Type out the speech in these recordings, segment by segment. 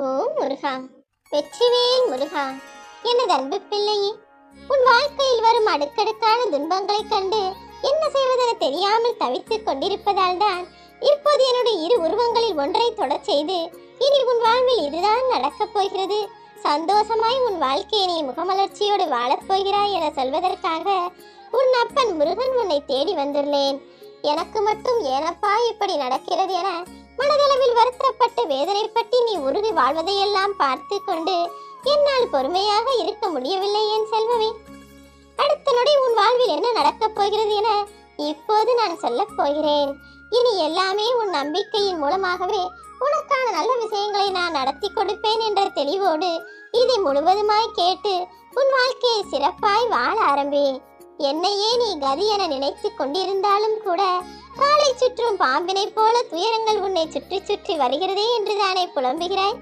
ஓ முருகா. வெற்றிவேல் முருகா. எனது அன்பு பிள்ளையே உன் வாழ்க்கையில் வரும் அடுக்கடுக்கான துன்பங்களைக் கண்டு என்ன செய்வதென தெரியாமல் தவித்துக் கொண்டிருப்பதால் தான் இப்போது என்னுடைய இரு உருவங்களில் ஒன்றை தொடச் செய்து இனி உன் வாழ்வில் இதுதான் நடக்கப் போகிறது. சந்தோஷமாய் உன் வாழ்க்கையை நீ முகமலர்ச்சியோடு வாழப் போகிறாய் என சொல்வதற்காக உன் அப்பன் முருகன் உன்னை தேடி வந்துள்ளேன். எனக்கு மட்டும் ஏனப்பா இப்படி நடக்கிறது என மனதளவில் வருத்தப்பட்டு வேதனைப்பட்டு நீ உருகி வாழ்வதையெல்லாம் பார்த்து கொண்டு என்னால் பொறுமையாக இருக்க முடியவில்லை என் செல்வமே. அடுத்த நொடி உன் வாழ்வில் என்ன நடக்கப் போகிறது என இப்போது நான் சொல்லப் போகிறேன். இனி எல்லாமே உன் நம்பிக்கையின் மூலமாகவே உனக்கான நல்ல விஷயங்களை நான் நடத்தி கொடுப்பேன் என்ற தெளிவோடு இதை முழுவதுமாய் கேட்டு உன் வாழ்க்கையை சிறப்பாய் வாழ ஆரம்பி. என்னையே நீ கதி என நினைத்து கொண்டிருந்தாலும் கூட காலை சுற்றும் பாம்பினைப் போல துயரங்கள் உன்னை சுற்றி சுற்றி வருகிறதே என்று தானே புலம்புகிறாய்?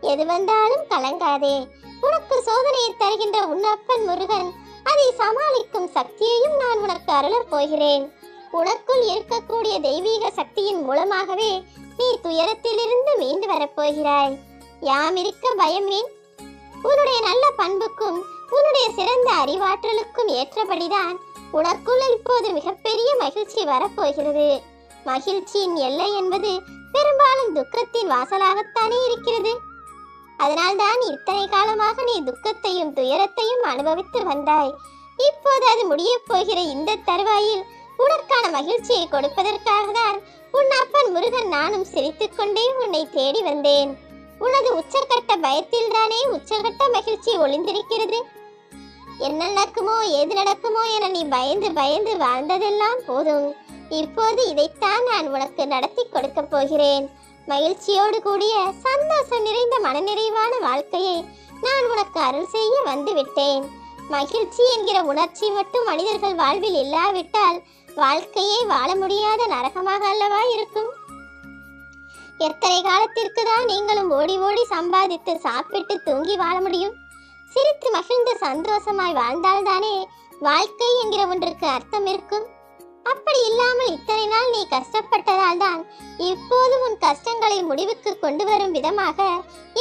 எது வந்தாலும் கலங்காதே. உனக்கு சோதனையை தருகின்ற உன் அப்பன் முருகன் அதை சமாளிக்கும் சக்தியையும் நான் உனக்கு அருளப் போகிறேன். உனக்குள் இருக்கக்கூடிய தெய்வீக சக்தியின் மூலமாகவே நீ துயரத்திலிருந்து மீண்டு வரப்போகிறாய் யாம் இருக்க பயமேன் உன்னுடைய நல்ல பண்புக்கும் உன்னுடைய சிறந்த அறிவாற்றலுக்கும் ஏற்றபடிதான் உனக்குள் இப்போது மிகப்பெரிய மகிழ்ச்சி வரப்போகிறது. மகிழ்ச்சியின் எல்லை என்பது பெரும்பாலும் துக்கத்தின் வாசலாகத்தானே இருக்கிறது. அதனால்தான் இத்தனை காலமாக நீ துக்கத்தையும் துயரத்தையும் அனுபவித்து வந்தாய். இப்போது அது முடியப் போகிற இந்த தருவாயில் உனக்கான மகிழ்ச்சியை கொடுப்பதற்காக தான் உன் அப்பன் முருகன் நானும் சிரித்துக்கொண்டே உன்னை தேடி வந்தேன். உனது உச்சக்கட்ட பயத்தில் தானே உச்சக்கட்ட மகிழ்ச்சி ஒளிந்திருக்கிறது? என்ன நடக்குமோ எது நடக்குமோ என நீ பயந்து பயந்து வாழ்ந்ததெல்லாம் போதும். இப்போது இதைத்தான் நான் உனக்கு நடத்தி கொடுக்கப் போகிறேன். மகிழ்ச்சியோடு கூடிய சந்தோஷம் நிறைந்த மனநிறைவான வாழ்க்கையை நான் உனக்கு அருள் செய்ய வந்து விட்டேன். மகிழ்ச்சி என்கிற உணர்ச்சி மட்டும் மனிதர்கள் வாழ்வில் இல்லாவிட்டால் வாழ்க்கையே வாழ முடியாத நரகமாக அல்லவா இருக்கும்? எத்தனை காலத்திற்கு தான் நீங்களும் ஓடி ஓடி சம்பாதித்து சாப்பிட்டு தூங்கி வாழ முடியும்? சிரித்து மகிழ்ந்து சந்தோஷமாய் வாழ்ந்தால்தானே வாழ்க்கை என்கிற ஒன்றுக்கு அர்த்தம் இருக்கும்? அப்படி இல்லாமல் இத்தனை நாள் நீ கஷ்டப்பட்டதால் தான் இப்போது உன் கஷ்டங்களை முடிவுக்கு கொண்டு வரும் விதமாக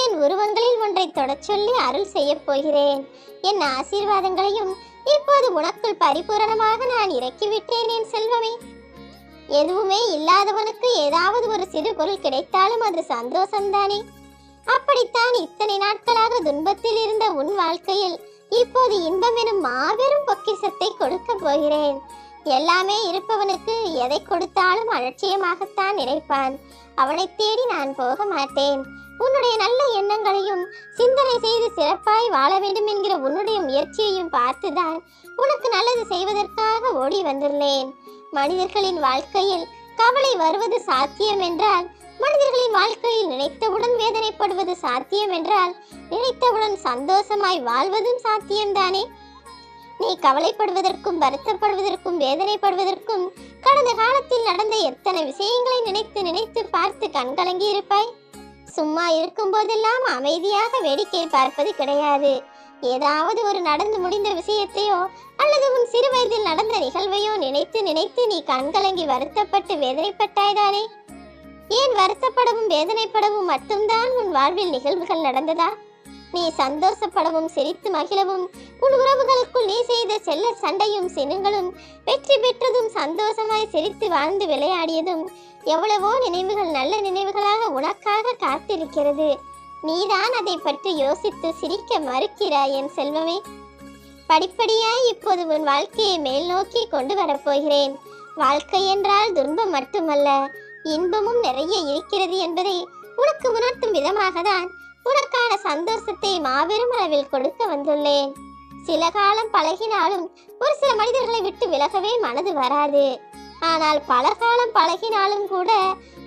என் உருவங்களில் ஒன்றை தொடச் சொல்லி அருள் செய்யப் போகிறேன். என் ஆசீர்வாதங்களையும் இப்போது உனக்குள் பரிபூரணமாக நான் இறக்கிவிட்டேன் என் செல்வமே. எதுவுமே இல்லாதவனுக்கு ஏதாவது ஒரு சிறு பொருள் கிடைத்தாலும் அது சந்தோஷம்தானே. அப்படித்தான் இத்தனை நாட்களாக துன்பத்தில் இருந்த உன் வாழ்க்கையில் இப்போது இன்பம் எனும் மாபெரும் பொக்கிஷத்தை கொடுக்க போகிறேன். எல்லாமே இருப்பவனுக்கு எதை கொடுத்தாலும் அலட்சியமாகத்தான் நினைப்பான். அவனை தேடி நான் போக மாட்டேன். உன்னுடைய நல்ல எண்ணங்களையும் சிந்தனை செய்து சிறப்பாய் வாழ வேண்டும் என்கிற உன்னுடைய முயற்சியையும் பார்த்துதான் உனக்கு நல்லது செய்வதற்காக ஓடி வந்துள்ளேன். மனிதர்களின் வாழ்க்கையில் கவலை வருவது சாத்தியம் என்றால் மனிதர்களின் வாழ்க்கையில் நினைத்தவுடன் வேதனைப்படுவது சாத்தியம் என்றால் நினைத்தவுடன் சந்தோஷமாய் வாழ்வதும் சாத்தியம்தானே? நீ கவலைப்படுவதற்கும் வருத்தப்படுவதற்கும் வேதனைப்படுவதற்கும் கடந்த காலத்தில் நடந்த எத்தனை விஷயங்களை நினைத்து நினைத்து பார்த்து கண்கலங்கி இருப்பாய்? சும்மா இருக்கும் போதெல்லாம் அமைதியாக வேடிக்கை பார்ப்பது கிடையாது. ஏதாவது ஒரு நடந்து முடிந்த விஷயத்தையோ அல்லது உன் சிறு வயதில் நடந்த நிகழ்வையோ நினைத்து நினைத்து நீ கண்கலங்கி வருத்தப்பட்டு வேதனைப்பட்டாய்தானே? ஏன் வருத்தப்படவும் வேதனைப்படவும் மட்டும்தான் உன் வாழ்வில் நிகழ்வுகள் நடந்ததா? நீ சந்தோஷப்படவும் சிரித்து மகிழவும் உன் உறவுகளுக்குள் நீ செய்த செல்ல சண்டையும் சினங்களும் வெற்றி பெற்றதும் சந்தோஷமாய் சிரித்து வாழ்ந்து விளையாடியதும் எவ்வளவோ நினைவுகள் நல்ல நினைவுகளாக உனக்காக காத்திருக்கிறது. நீதான் அதை பற்றி யோசித்து சிரிக்க மறுக்கிறாய் என் செல்வமே. படிப்படியாய் இப்போது உன் வாழ்க்கையை மேல் நோக்கி கொண்டு வரப்போகிறேன். வாழ்க்கை என்றால் துன்பம் மட்டுமல்ல இன்பமும் நிறைய இருக்கிறது என்பதை உனக்கு உணர்த்தும் விதமாக தான் உனக்கான சந்தோஷத்தை மாபெரும் அளவில் கொடுக்க வந்துள்ளேன். சில காலம் பழகினாலும் ஒரு சில மனிதர்களை விட்டு விலகவே மனது வராது. ஆனால் பல காலம் பழகினாலும் கூட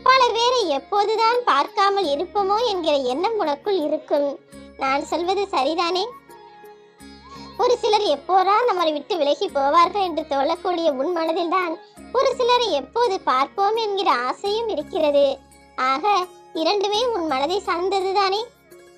பல பேரை எப்போதுதான் பார்க்காமல் இருப்போமோ என்கிற எண்ணம் உனக்குள் இருக்கும். நான் சொல்வது சரிதானே? ஒரு சிலர் எப்போரா நம்மை விட்டு விலகி போவார்கள் என்று தோழக்கூடிய உன் மனதில்தான் ஒரு சிலரை எப்போது பார்ப்போம் என்கிற ஆசையும் இருக்கிறது. ஆக இரண்டுமே உன் மனதை சார்ந்ததுதானே?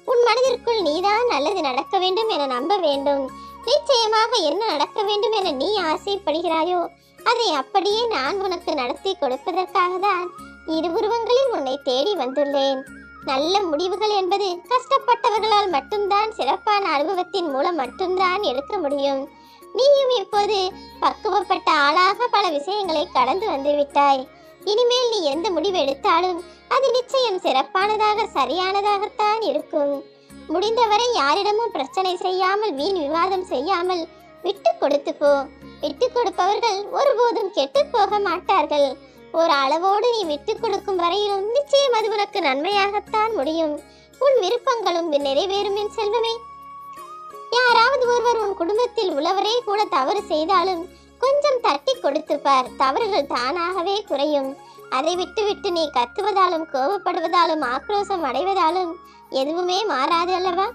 உன் மனதிற்குள் நீதான் நல்லது நடக்க வேண்டும் என நம்ப வேண்டும். நிச்சயமாக என்ன நடக்க வேண்டும் என நீ ஆசைப்படுகிறாயோ அதை அப்படியே நான் உனக்கு நடத்தி கொடுப்பதற்காக தான் இரு உருவங்களில் உன்னை தேடி வந்துள்ளேன். நல்ல முடிவுகள் என்பது கஷ்டப்பட்டவர்களால் மட்டும்தான் சிறப்பான அனுபவத்தின் மூலம் மட்டும்தான் எடுக்க முடியும். நீயும் இப்போது பக்குவப்பட்ட ஆளாக பல விஷயங்களை கடந்து வந்துவிட்டாய். இனிமேல் நீ எந்த முடிவு எடுத்தாலும் அது நிச்சயம் சிறப்பானதாக சரியானதாகத்தான் இருக்கும். முடிந்தவரை யாரிடமும் பிரச்சனை செய்யாமல் வீண் விவாதம் செய்யாமல் விட்டு கொடுத்து போ. விட்டு கொடுப்பவர்கள் ஒருபோதும் கெட்டு போக மாட்டார்கள். ஒரு அளவோடு நீ விட்டு கொடுக்கும் வரையிலும் நிச்சயம் அது உனக்கு நன்மையாகத்தான் முடியும். உன் விருப்பங்களும் நிறைவேறும் என் செல்வமே. யாராவது ஒருவர் உன் குடும்பத்தில் உள்ளவரே கூட தவறு செய்தாலும் கொஞ்சம் தட்டி கொடுத்து பார் தவறுகள் தானாகவே குறையும். அதை விட்டுவிட்டு நீ கத்துவதாலும் கோபப்படுவதாலும் ஆக்ரோஷம் அடைவதாலும் எதுவுமே மாறாது அல்லவா?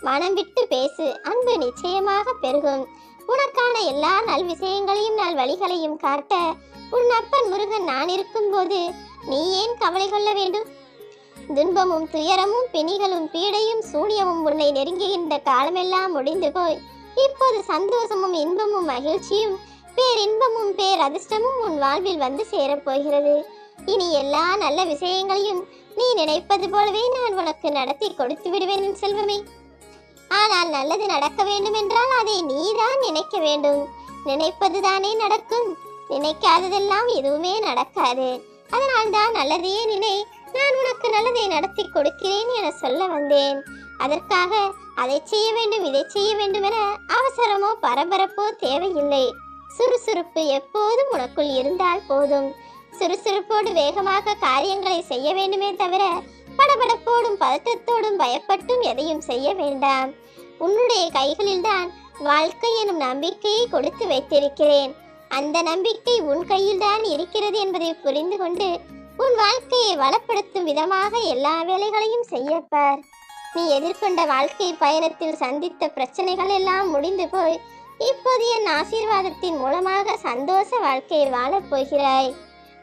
மனம் விட்டு பேசு. அன்பு நிச்சயமாக பெருகும். உனக்கான எல்லா நல் விஷயங்களையும் நல் வழிகளையும் காட்ட உன் அப்பன் முருகன் நான் இருக்கும்போது நீ ஏன் கவலை கொள்ள வேண்டும்? துன்பமும் துயரமும் பிணிகளும் பீடையும் சூனியமும் உன்னை நெருங்குகின்ற காலமெல்லாம் முடிந்து போய் இப்போது சந்தோஷமும் இன்பமும் மகிழ்ச்சியும் பேரின்பமும் பேர் அதிர்ஷ்டமும் உன் வாழ்வில் வந்து சேரப்போகிறது இனி எல்லா நல்ல விஷயங்களையும் நீ நினைப்பது போலவே நான் உனக்கு நடத்தி கொடுத்து விடுவேன் செல்வமே. ஆனால் நல்லது நடக்க வேண்டும் என்றால் அதை நீதான் நினைக்க வேண்டும். நினைப்பது தானே நடக்கும். நினைக்காததெல்லாம் எதுவுமே நடக்காது. அதனால் தான் நல்லதையே நினை நான் உனக்கு நல்லதை நடத்தி கொடுக்கிறேன் என சொல்ல வந்தேன். அதற்காக அதை செய்ய வேண்டும் இதை செய்ய வேண்டும் என அவசரமோ பரபரப்போ தேவையில்லை. சுறுசுறுப்பு எப்போதும் உனக்குள் இருந்தால் போதும். சுறுசுறுப்போடு வேகமாக காரியங்களை செய்ய வேண்டுமே தவிர படபடப்போடும் பதட்டத்தோடும் பயப்பட்டும் எதையும் செய்ய வேண்டாம். உன்னுடைய கைகளில்தான் வாழ்க்கை எனும் நம்பிக்கையை கொடுத்து வைத்திருக்கிறேன். அந்த நம்பிக்கை உன் கையில்தான் இருக்கிறது என்பதை புரிந்து கொண்டு உன் வாழ்க்கையை வளப்படுத்தும் விதமாக எல்லா வேலைகளையும் செய்யப்பார். நீ எதிர்கொண்ட வாழ்க்கை பயணத்தில் சந்தித்த பிரச்சனைகள் எல்லாம் முடிந்து போய் இப்போது என் ஆசீர்வாதத்தின் மூலமாக சந்தோஷ வாழ்க்கையை வாழப் போகிறாய்.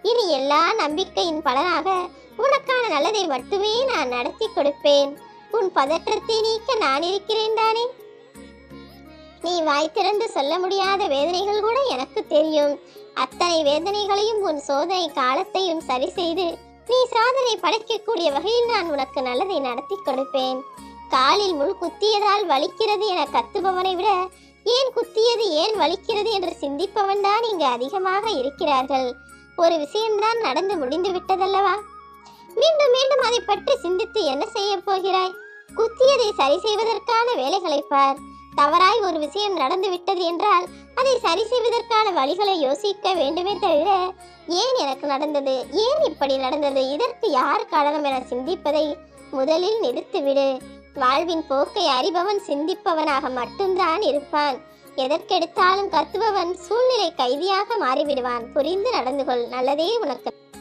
இனி எல்லா நம்பிக்கையின் பலனாக உனக்கான நல்லதை மட்டுமே நான் நடத்தி கொடுப்பேன். உன் பதற்றத்தை நீக்க நான் இருக்கிறேன் தானே? நீ வாய் திறந்து சொல்ல முடியாத வேதனைகள் கூட எனக்கு தெரியும். அத்தனை வேதனைகளையும் உன் சோதனை காலத்தையும் சரி செய்து நீ சாதனை படைக்கக்கூடிய வகையில் நான் உனக்கு நல்லதை நடத்தி கொடுப்பேன். காலில் முள் குத்தியதால் வலிக்கிறது என கத்துபவனை விட ஏன் குத்தியது ஏன் வலிக்கிறது என்று சிந்திப்பவன் தான் இங்கு அதிகமாக இருக்கிறார்கள். ஒரு விஷயம்தான் நடந்து முடிந்து விட்டதல்லவா? மீண்டும் மீண்டும் அதை பற்றி சிந்தித்து என்ன செய்ய போகிறாய்? குத்தியதை சரி செய்வதற்கான வேலைகளை பார். தவறாய் ஒரு விஷயம் நடந்து விட்டது என்றால் அதை சரி செய்வதற்கான வழிகளை யோசிக்க வேண்டுமே தவிர ஏன் எனக்கு நடந்தது? ஏன் இப்படி நடந்தது? இதற்கு யார் காரணம் என சிந்திப்பதை முதலில் நிறுத்திவிடு. வாழ்வின் போக்கை அறிபவன் சிந்திப்பவனாக மட்டும்தான் இருப்பான். எதற்கெடுத்தாலும் கத்துபவன் சூழ்நிலை கைதியாக மாறிவிடுவான். புரிந்து நடந்து கொள் நல்லதே உனக்கு.